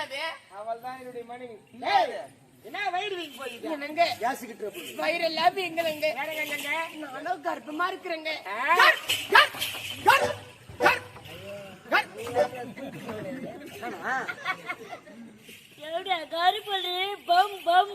அது அவள் தான் என்னுடைய மனைவி. ஏய், என்ன வயிறு வீங்கி போயிட்டு என்னங்க? வயிறு எல்லாம் நானும் கர்ப்பமா இருக்கிறேங்க? எവിടെ கருப்பலி பம் பம்.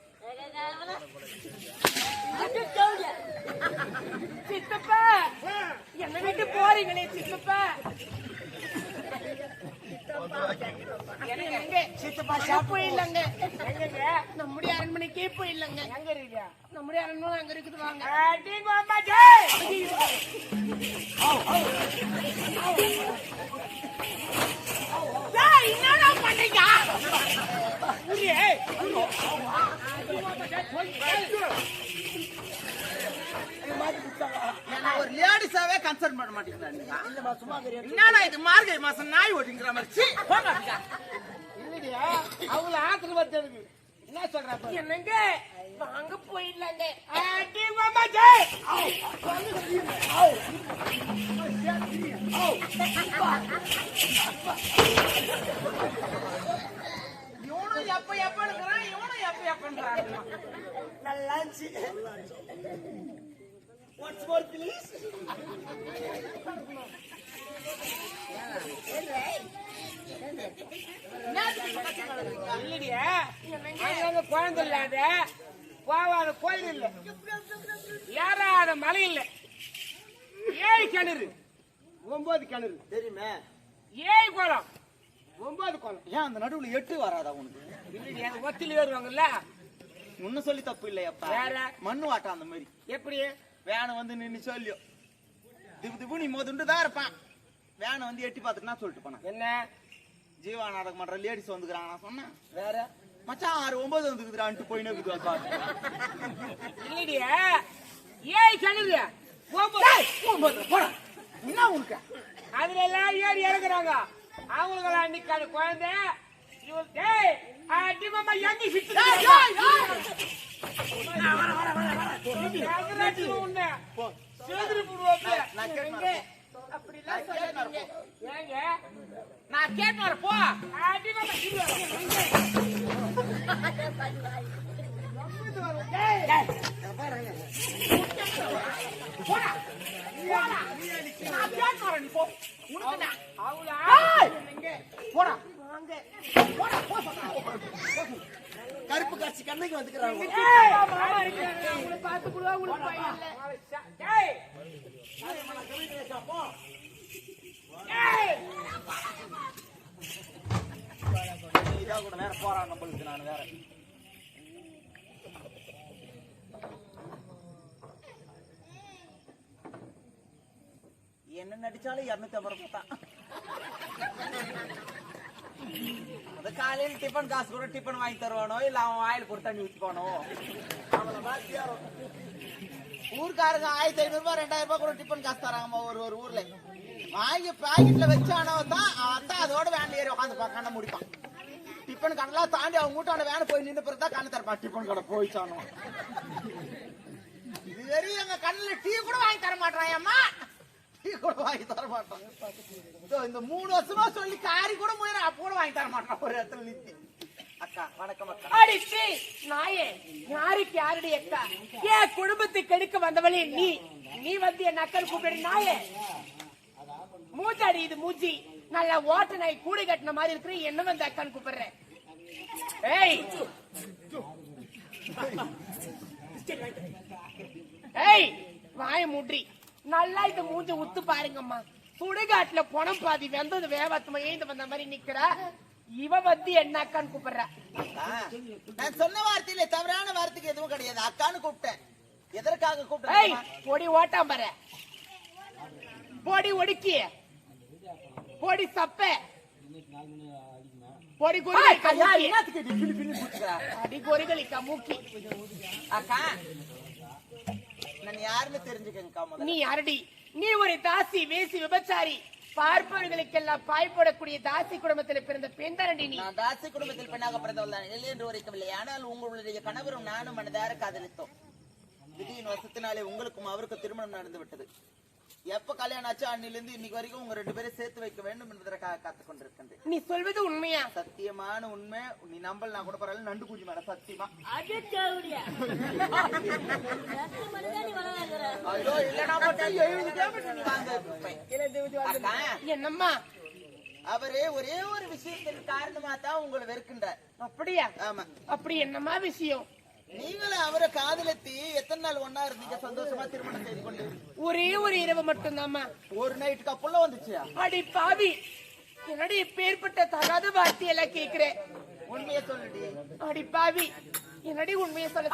சித்தப்பா என்ன விட்டு போறீங்களே சித்தப்பா என்னங்க சித்தப்பா ஷாப் போயிடலங்க எங்கங்க நம்முடைய அரண்மனைக்கே போயிடலங்க எங்க இருக்கீங்க நம்முடைய அரண்மனை அங்க இருக்குது வாங்க என்னடா பண்ணீங்க ஏய் நான் ஒரு லேடிஸாவே கன்சர்ன் என்னடா இது மார்கழி மாசம் நாய் ஓட்டிங்கிற மாதிரி சீ, அவங்கள ஆத்துல என்ன சொல்ற என்னங்க வாங்க போயிடலாங்க அடிங்க அம்மா ஜெய் இவனும் எப்ப எப்ப எடுக்கிறான் இவனும் எப்ப எப்பன்றான் நல்லா இருந்துச்சு இல்லடியா அங்க குழந்தை இல்லாத போவாத கோயில் இல்ல. ஏறாத மலை இல்ல. ஏழு கிணறு. ஒன்பது கிணறு. தெரியுமே? ஏழு குளம். ஒன்பது குளம். ஏன் அந்த நடுவுல எட்டு வராதா உனக்கு? ஒத்தில ஏறுவாங்கல்ல. முன்ன சொல்லி தப்பு இல்லையப்பா. வேற? மண்ணு வாட்டம் அந்த மாதிரி. எப்படி? வேனை வந்து நின்னு சொல்லியோ. திப்பு திப்பு நீ மோதுண்டு தான் இருப்பான் வேனை வந்து எட்டி பார்த்துட்டு நான் சொல்லிட்டு போனேன். என்ன? ஜீவா நாடகம் பண்ற லேடிஸ் வந்துக்கிறாங்க நான் சொன்னேன். வேற? மச்சான் ஆறு ஒன்பது வந்துக்குதுடான்ட்டு இருக்குது அக்கா இல்லடியா. ஏழு கிணறு ஒன்பது. என்ன உனக்கு? அதுல எல்லாம் ஏறி இறங்குறாங்க. அவங்களுக்கு அன்னைக்கு அது குழந்தை இவள் டேய் அடி மாமா எங்க சிட்டு உன்னை சேதுரு போடுவாங்க அப்படிலாம் சொல்லாதீங்க ஏங்க நான் கேட்டு வர போ நான் கேட்டு வரேன் நீ போ. உனக்கு அவளா போடா வாங்க கருப்பு காட்சி கண்ணைக்கு வந்துக்கிறாங்க மாமா இருக்கிறாங்க அவங்கள பார்த்து கூட உங்களுக்கு பயம் இல்ல டேய் டேய் இதா கூட வேற போறான் நம்மளுக்கு நான் வேற. என்ன நடிச்சாலும் இருநூத்தி ஐம்பது ரூபாய் தான். காலையில் டிஃபன் காசு கூட டிஃபன் வாங்கி தருவானோ இல்ல அவன் வாயில் கொடுத்து தண்ணி ஊத்திப்பானோ ஊர்க்காரங்க ஆயிரத்தி ஐநூறு ரூபாய் ரெண்டாயிரம் ரூபாய் கூட டிஃபன் காசு தராங்கம்மா ஒரு ஒரு ஊர்ல. வாங்கி பாக்கெட்ல வச்சானோ தான் அவன் அதோட வேன் ஏறி உட்காந்து கண்ணை முடிப்பான். டிஃபன் கடைலாம் தாண்டி அவங்க வீட்டான வேன் போய் நின்று பிறகு தான் கண்ணு தரப்பான் டிஃபன் கடை போயிச்சானோ இது வரையும் எங்க கண்ணுல டீ கூட வாங்கி தர மாட்டான் ஏம்மா? டீ கூட வாங்கி தர மாட்டான் இந்த மூணு வருஷமா சொல்லி காரி கூட முயற அப்ப கூட வாங்கி தர மாட்டான் ஒரு இடத்துல நித்தி அக்கா வணக்கம் அக்கா. அடிச்சு நாயே யாருக்கு யாருடைய அக்கா? ஏன் குடும்பத்துக்கு கெடுக்க வந்தவளே நீ? நீ வந்து என் அக்கல் கூப்பிடு நாயே. மூச்சாடி இது மூச்சி நல்லா ஓட்ட நாய் கூடை கட்டின மாதிரி இருக்கிற என்ன வந்து அக்கான்னு கூப்பிடுற? ஏய்! ஏய் வாய மூட்ரி நல்லா இந்த மூஞ்ச உத்து பாருங்கம்மா. சுடுகாட்டுல குணம் பாதி வெந்தது வேவாத்தமா ஏந்து வந்த மாதிரி நிக்கிறா. இவ வந்து என்ன அக்கான்னு கூப்பிடுறா. நான் சொன்ன வார்த்தையில தவறான வார்த்தைக்கு எதுவும் கிடையாது. அக்கான்னு கூப்பிட்டேன். எதற்காக கூப்பிட்டேன் பொடி ஓட்டாம் பாரு. பொடி ஒடுக்கி. பொடி சப்ப. பொடி கொரிகளிக்கா மூக்கி அடி கொரிகளிக்கா மூக்கி அக்கா நான் யாருன்னு தெரிஞ்சுக்கங்கக்கா முதல்ல. நீ அரடி நீ ஒரு தாசி வேசி விபச்சாரி. பார்ப்பவர்களுக்கெல்லாம் பாய் போடக்கூடிய தாசி குடும்பத்தில் பிறந்த பெண் தானடி நீ? நான் தாசி குடும்பத்தில் பெண்ணாக பிறந்தவள் தான். இல்லை என்று உரைக்கவில்லை. ஆனால் உங்களுடைய கணவரும் நானும் மனதார காதலித்தோம். திடீர்னு வசத்தினாலே உங்களுக்கும் அவருக்கும் திருமணம் நடந்து விட்டது எப்ப கல்யாணம் ஆச்சோ அன்னிலிருந்து இன்னைக்கு வரைக்கும் உங்க ரெண்டு பேரும் சேர்த்து வைக்க வேண்டும் என்பதற்காக காத்துக் கொண்டிருக்கின்றேன் நீ சொல்வது உண்மையா? சத்தியமான உண்மை. நீ நம்பல் நான் கூட பரவாயில்ல. நண்டு குஞ்சு மேல சத்தியமா. ஐயோ இல்லனா மட்டும் கிலோமீட்டர் நீ வாங்க. என்னம்மா? அவரே ஒரே ஒரு விஷயத்தின் காரணமா தான் உங்களை வெறுக்கின்றார். அப்படியா? ஆமா. அப்படி என்னம்மா விஷயம்? நீங்களும் அவரை காதலித்து எத்தனை நாள் ஒன்னா இருந்தீங்க? சந்தோஷமா திருமணம் செய்து கொண்டு ஒரே ஒரு இரவு மட்டும்தாம்மா. ஒரு நைட்டுக்கு அப்பெல்லாம் வந்துச்சு அடி பாவி. என்னடி பேர்பட்ட தகாத வார்த்தையெல்லாம் கேக்குறேன் உண்மையை சொல்லுடி. அடி பாவி. என்னடி உண்மையை சொல்ல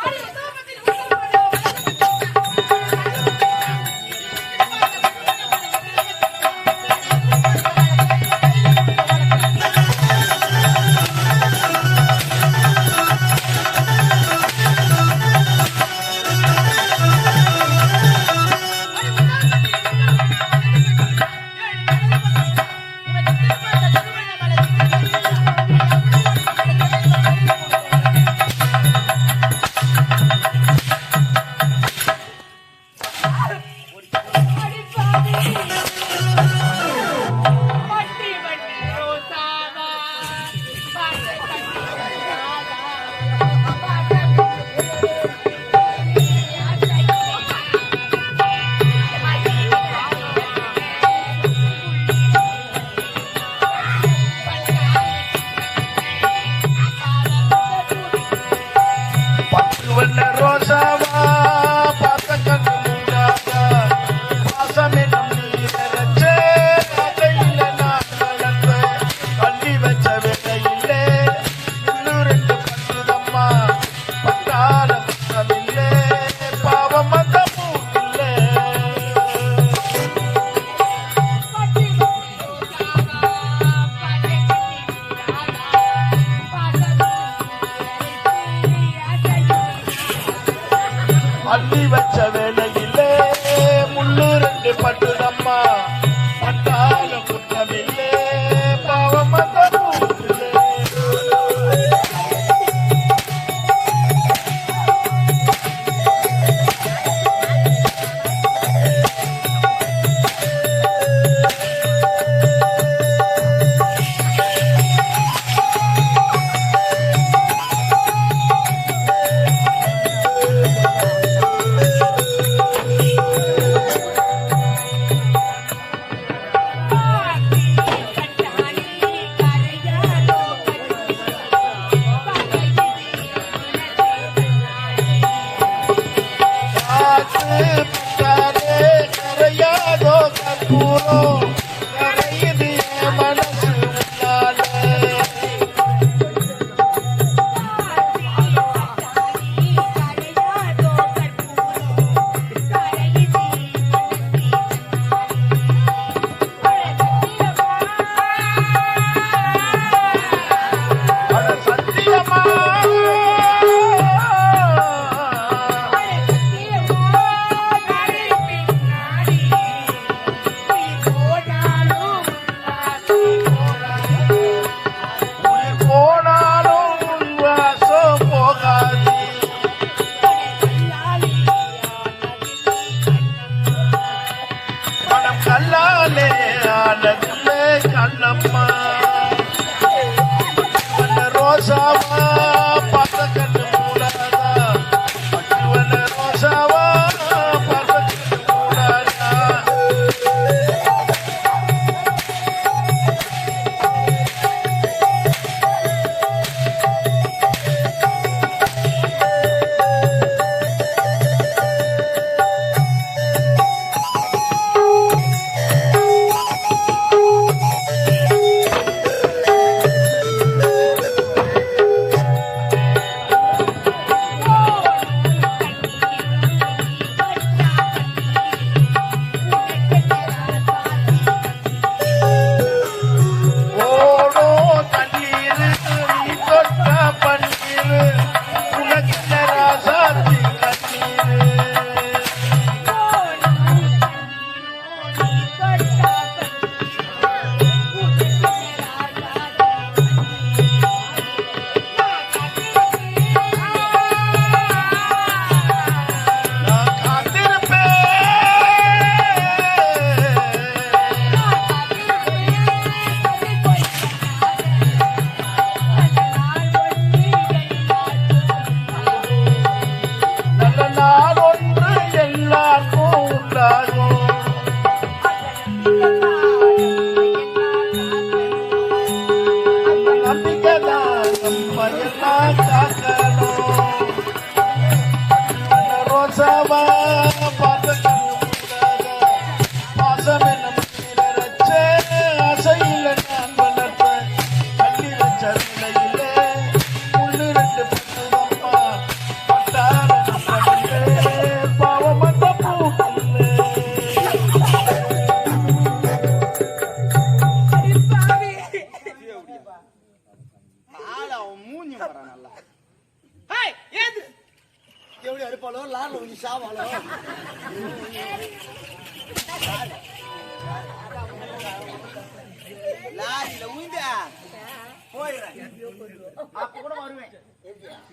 வருவேன்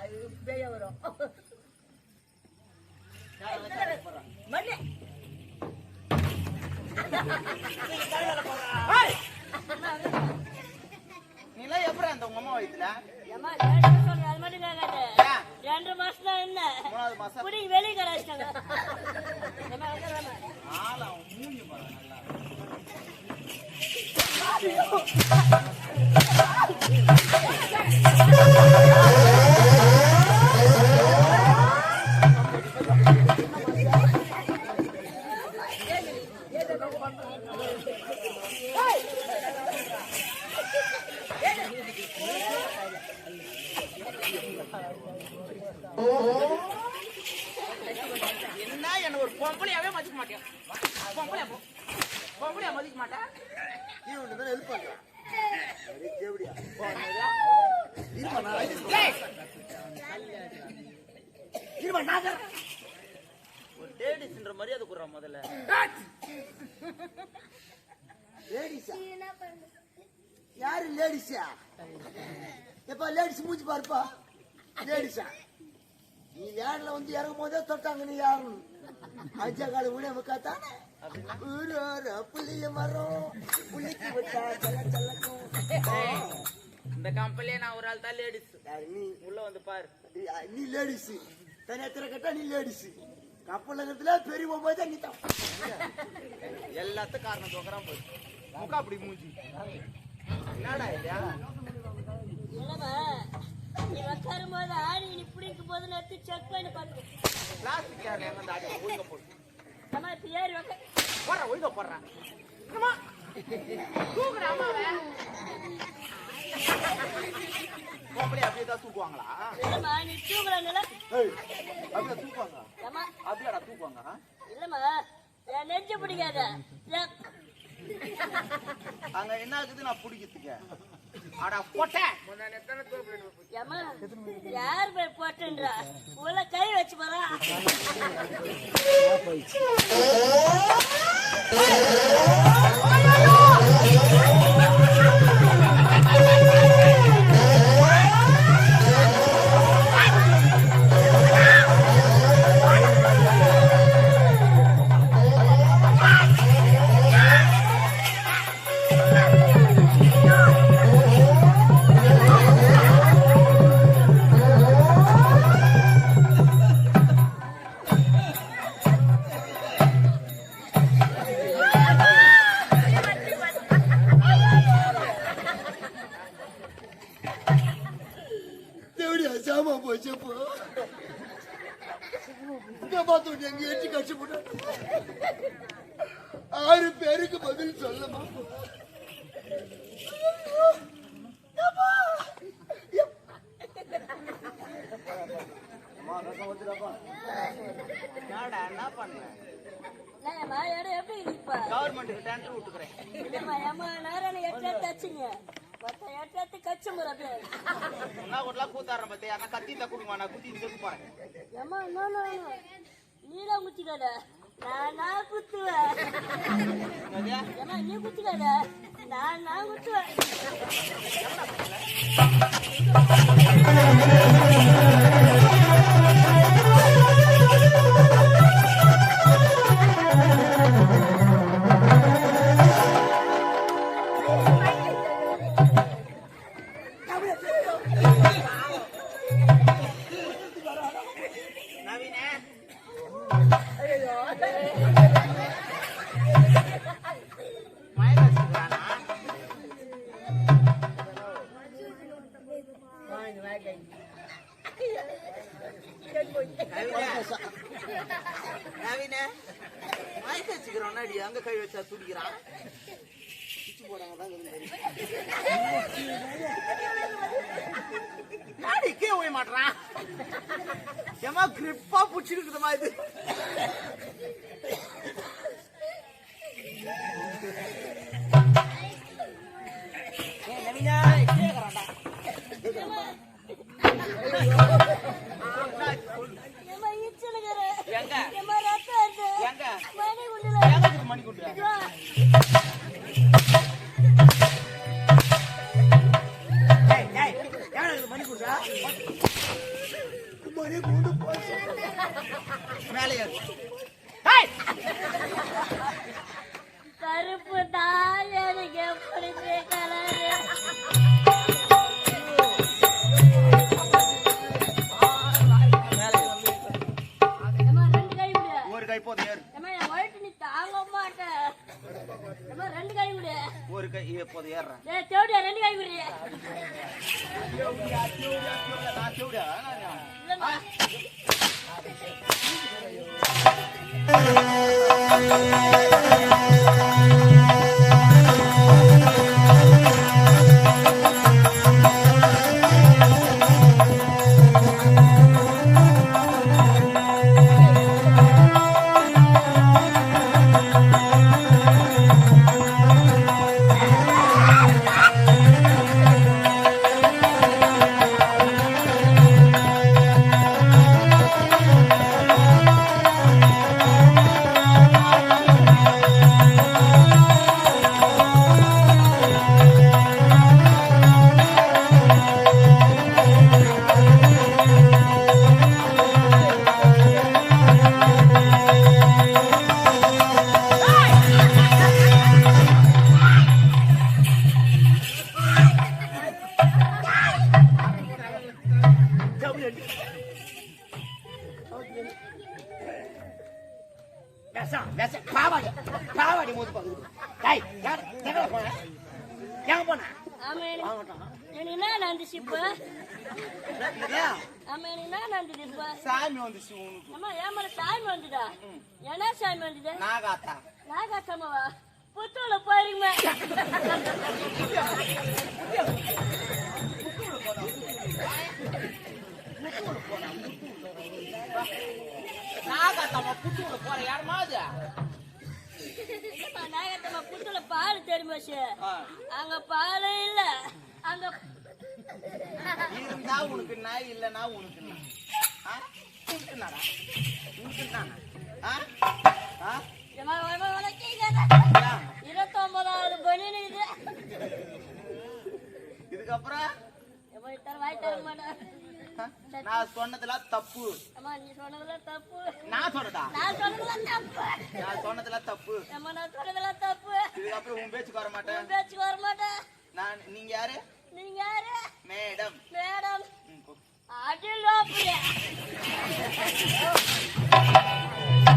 அது பேய வரும். லேடிஸா? எப்ப லேடிஸ் மூஞ்சி பாருப்பா. லேடிஸா? நீ வேன்ல வந்து இறங்கும் போதே தொட்டாங்க நீ யாரும் அஞ்சா கால உடைய முக்காத்தானே ஊரோர புளிய மரம். புளிக்கு விட்டா செல்ல செல்லக்கும் இந்த கம்பெனிலே நான் ஒரு ஆள் தான் லேடிஸ். நீ? உள்ள வந்து பாரு. நீ லேடிஸ். தனியா திற கட்டா நீ லேடிஸ். கப்பலகத்துல பெரிய போகும்போது நீ தான். எல்லாத்துக்கும் காரணம் தோக்கறான் போய் முக்கா அப்படி மூஞ்சி. நீ உட்காரும் போது ஆணி நீ பிடிக்கும் போது எடுத்து செக் பண்ணி பாத்து பிளாஸ்டிக் சேர்ல எங்க அடி ஒழுங்க போடு. அம்மா இப்ப ஏறி ஒழுங்க போடுறேன் அம்மா தூக்குற அம்மாவை. பொம்பளை அப்படியே தான் தூக்குவாங்களா? இல்லம்மா நீ தூங்கலன்னு ஏய், அப்படியே தூக்குவாங்க அம்மா. அப்படியாடா தூக்குவாங்க? இல்லம்மா என் நெஞ்சு பிடிக்காத. அங்க என்ன ஆகுது நான் பிடிக்கிறதுக்கு. அடா போட்டேன் யார் போய் போட்டுன்றா? உள்ள கை வச்சு போறா. சாமா போச்சு போ பார்த்து எங்க எட்டி கட்சி போட்டு ஆறு பேருக்கு பதில் சொல்லமா என்ன பண்ண கவர்மெண்ட்டுக்கு டெண்டர் விட்டுக்கிறேன் இல்லம்மா, எடுத்து முறை கத்தி தான் நான் குத்தி செத்து ஏம்மா, குத்திக்காத. நான் குத்துவேன். என்னது? நீ குத்திக்காத. நான் நான் குத்துவேன். நவீனே. நவீனே, மயக்கம் வச்சுக்கிறானா அங்க கை வச்சா துடிக்கிறான் நாடி கீழே போய் மாட்டுறான் ஏமா கிரிப்பா புடிச்சிருக்குதுமா இது கருப்பு தான் எனக்கு எப்படி கேட்கல ஒரு கை போதும் ஏறுறேன் டேய், யார், எங்கடா போன? எங்க போன? ஆமா, எனக்கு- என்ன நடந்துச்சு இப்ப? ஆமா, எனக்கு என்ன நடந்தது இப்ப? சாமி வந்துச்சு உனக்கு அம்மா, என் மேல சாமி வந்துதா? என்ன சாமி வந்துது? நாகாத்தா நாகாத்தம்மாவா? புத்தூர்ல போயிருங்க நாகாத்தாமா புத்தூர்ல போற யாருமா அது நாகாத்தம்மா பால் தெரியுமாச்சு ஆ. அங்க பால் இல்ல. அங்க இருந்தா உனக்கு நாய் இல்லனா உனக்கு. இருபத்தொன்பதாவது இது. இதுக்கப்புறம்? வாய் தர மாட்டேன்? நான் சொன்னதெல்லாம் தப்பு. நான் சொல்றதா நான் சொன்னதெல்லாம் தப்பு. இதுக்கப்புறம் உன் பேச்சு வர மாட்டேன். பேச்சு வர மாட்டேன். நான் நீங்க யாரு? நீங்க யாரு? மேடம். மேடம். அடிலோப்பியா